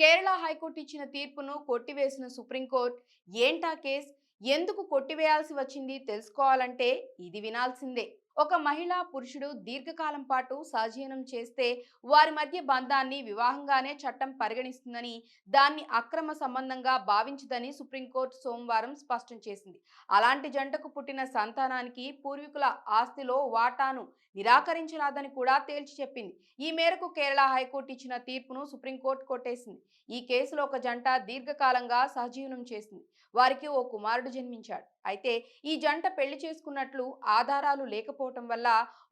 Kerala high court ఇచ్చిన తీర్పును కొట్టివేసిన సుప్రీంకోర్టు ఏంటా కేస్? ఎందుకు కొట్టివేయాల్సి వచ్చింది? తెలుసుకోవాలంటే ఇది వినాల్సిందే. ఒక మహిళ పురుషుడు దీర్ఘకాలం పాటు సహజీవనం చేస్తే వారి మధ్య బంధాన్ని వివాహంగానే చట్టం పరిగణిస్తుందని దాన్ని అక్రమ సంబంధంగా భావించదని సుప్రీంకోర్టు సోమవారం స్పష్టం చేసింది. అలాంటి జంటకు పుట్టిన సంతానానికి పూర్వీకుల ఆస్తిలో వాటాను నిరాకరించరాదని కూడా తేల్చి చెప్పింది. ఈ మేరకు కేరళ హైకోర్టు ఇచ్చిన తీర్పును సుప్రీంకోర్టు కొట్టేసింది. ఈ కేసులో ఒక జంట దీర్ఘకాలంగా సహజీవనం చేసింది. వారికి ఓ కుమారుడు జన్మించాడు. అయితే ఈ జంట పెళ్ళి చేసుకున్నట్లు ఆధారాలు లేకపోవడం తీసుకోవటం వల్ల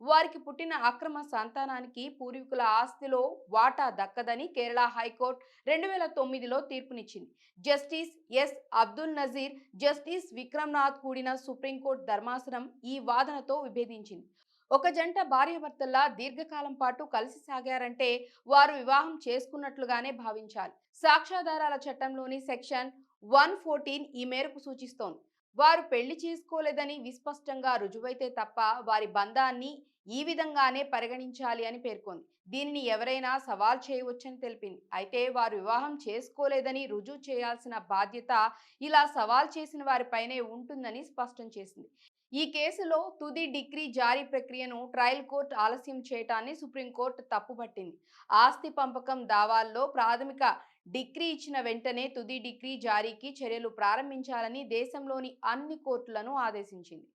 వారికి పుట్టిన అక్రమ సంతానానికి పూర్వీకుల ఆస్తిలో వాటా దక్కదని కేరళ హైకోర్టు రెండు వేల తొమ్మిదిలో తీర్పునిచ్చింది. Justice S. Abdul Nazeer justice Vikramnath కూడిన సుప్రీంకోర్టు ధర్మాసనం ఈ వాదనతో విభేదించింది. ఒక జంట భార్యాభర్తల్లా దీర్ఘకాలం పాటు కలిసి సాగారంటే వారు వివాహం చేసుకున్నట్లుగానే భావించాలి. సాక్ష్యాధారాల చట్టంలోని సెక్షన్ వన్ ఫోర్టీన్ ఈ మేరకు సూచిస్తోంది. వారు పెళ్ళి చేసుకోలేదని విస్పష్టంగా రుజువైతే తప్ప వారి బంధాన్ని ఈ విధంగానే పరిగణించాలి అని పేర్కొంది. దీనిని ఎవరైనా సవాల్ చేయవచ్చని తెలిపింది. అయితే వారు వివాహం చేసుకోలేదని రుజువు చేయాల్సిన బాధ్యత ఇలా సవాల్ చేసిన వారిపైనే ఉంటుందని స్పష్టం చేసింది. ఈ కేసులో తుది డిగ్రీ జారీ ప్రక్రియను ట్రయల్ కోర్టు ఆలస్యం చేయటాన్ని సుప్రీంకోర్టు తప్పుపట్టింది ఆస్తి పంపకం దావాల్లో ప్రాథమిక డిగ్రీ ఇచ్చిన వెంటనే తుది డిగ్రీ జారీకి చర్యలు ప్రారంభించాలని దేశంలోని అన్ని కోర్టులను ఆదేశించింది.